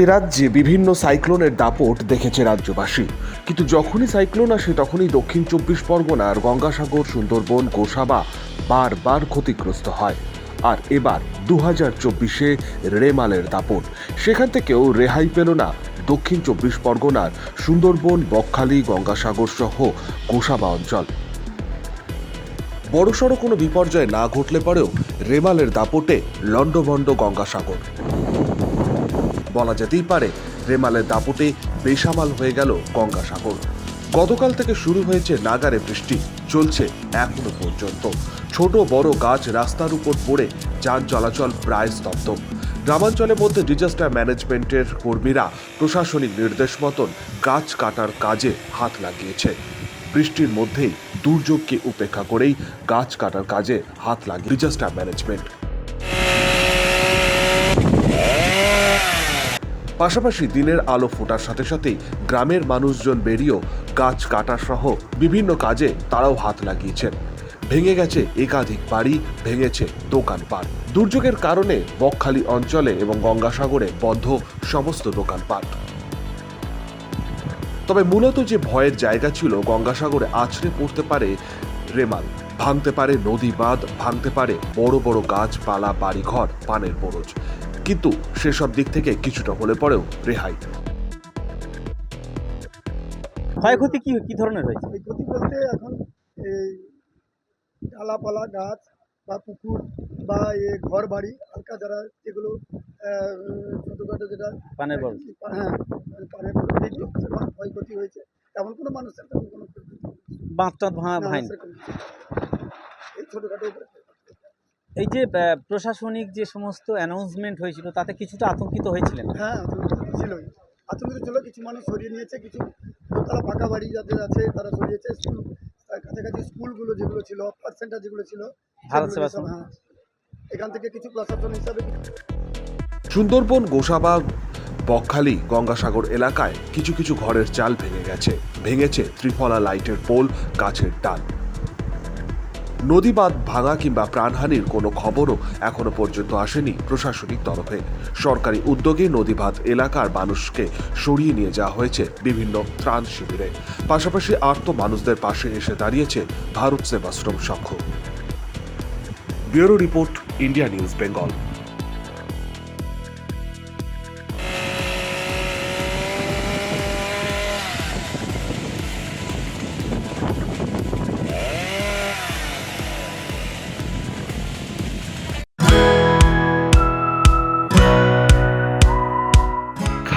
এ রাজ্যে বিভিন্ন সাইক্লোনের দাপট দেখেছে রাজ্যবাসী। কিন্তু যখনই সাইক্লোন আসে, তখনই দক্ষিণ চব্বিশ পরগনার গঙ্গাসাগর, সুন্দরবন, গোসাবা বারবার ক্ষতিগ্রস্ত হয়। আর এবার দু হাজার চব্বিশে রেমালের দাপট। সেখান থেকেও রেহাই পেল না দক্ষিণ চব্বিশ পরগনার সুন্দরবন, বকখালি, গঙ্গাসাগর সহ গোসাবা অঞ্চল। বড়সড় কোনো বিপর্যয় না ঘটলে পরেও রেমালের দাপটে লণ্ডভণ্ড গঙ্গাসাগর। বলা যেতেই পারে, রেমালের দাপটে বেসামাল হয়ে গেল গঙ্গাসাগর। গতকাল থেকে শুরু হয়েছে নাগারে বৃষ্টি, চলছে এখনও পর্যন্ত। ছোট বড় গাছ রাস্তার উপর পড়ে যান চলাচল প্রায় স্তব্ধ। গ্রামাঞ্চলের মধ্যে ডিজাস্টার ম্যানেজমেন্টের কর্মীরা প্রশাসনিক নির্দেশ মতন গাছ কাটার কাজে হাত লাগিয়েছে। বৃষ্টির মধ্যেই দুর্যোগকে উপেক্ষা করেই গাছ কাটার কাজে হাত লাগিয়ে ডিজাস্টার ম্যানেজমেন্ট পাশাপাশি দিনের আলো ফোটার সাথে সাথেই গ্রামের মানুষজন বেরিয়েও গাছ কাটা সহ বিভিন্ন কাজে তারাও হাত লাগিয়েছেন। ভেঙে গেছে একাধিক বাড়ি, ভেঙেছে দোকানপাট। দুর্যোগের কারণে বকখালি অঞ্চলে এবং গঙ্গাসাগরে বন্ধ সমস্ত দোকানপাট। তবে মূলত যে ভয়ের জায়গা ছিল, গঙ্গাসাগরে আছড়ে পড়তে পারে রেমাল। ভাঙতে পারে নদী বাঁধ, ভাঙতে পারে বড় বড় গাছপালা, বাড়িঘর, পানের বরজ। কিন্তু সেসব দিক থেকে কিছুটা হলে পরেও রেহাই। ক্ষয়ক্ষতি কি কি ধরনের হয়েছে? এই ক্ষতি বলতে এখন এই ডালাপালা গাছ বা পুকুর বা এ ঘর বাড়ি হালকা যারা যেগুলো ছোটোখাটো যেটা পানের বল হ্যাঁ পানের বল যেগুলো ক্ষয়ক্ষতি হয়েছে। তেমন কোনো মানুষের তেমন কোনো। বাঁধ টাঁধ ভাঙা না। এই ছোটোখাটো এই যে প্রশাসনিক যে সমস্ত অ্যানাউন্সমেন্ট হয়েছিল তাতে কিছুটা আতঙ্কিত হয়েছিলেন? হ্যাঁ আতঙ্কিত ছিলই। আতঙ্কিত ছিল কিছু মানুষ সরিয়ে নিয়েছে কিছু তারা পাকা বাড়ি যাদের আছে তারা সরিয়েছে। স্কুল কাছাকাছি স্কুলগুলো যেগুলো ছিল পার্ক সেন্টার যেগুলো ছিল ভারত সেবাশ্রম। হ্যাঁ। এখান থেকে কিছু প্রশাসন হিসাবে সুন্দরবন গোসাবাগ বকখালি গঙ্গাসাগর এলাকায় কিছু কিছু ঘরের চাল ভেঙে গেছে। ভেঙেছে ত্রিফলা লাইটের পোল গাছের ডাল। নদী বাঁধ ভাঙা কিংবা প্রাণহানির কোনো খবরও এখনও পর্যন্ত আসেনি প্রশাসনিক তরফে। সরকারি উদ্যোগে নদীবাঁধ এলাকার মানুষকে সরিয়ে নিয়ে যাওয়া হয়েছে বিভিন্ন ত্রাণ শিবিরে। পাশাপাশি আর্ত মানুষদের পাশে এসে দাঁড়িয়েছে Bharat Sevashram Sangha. Bureau report, India news, Bengal.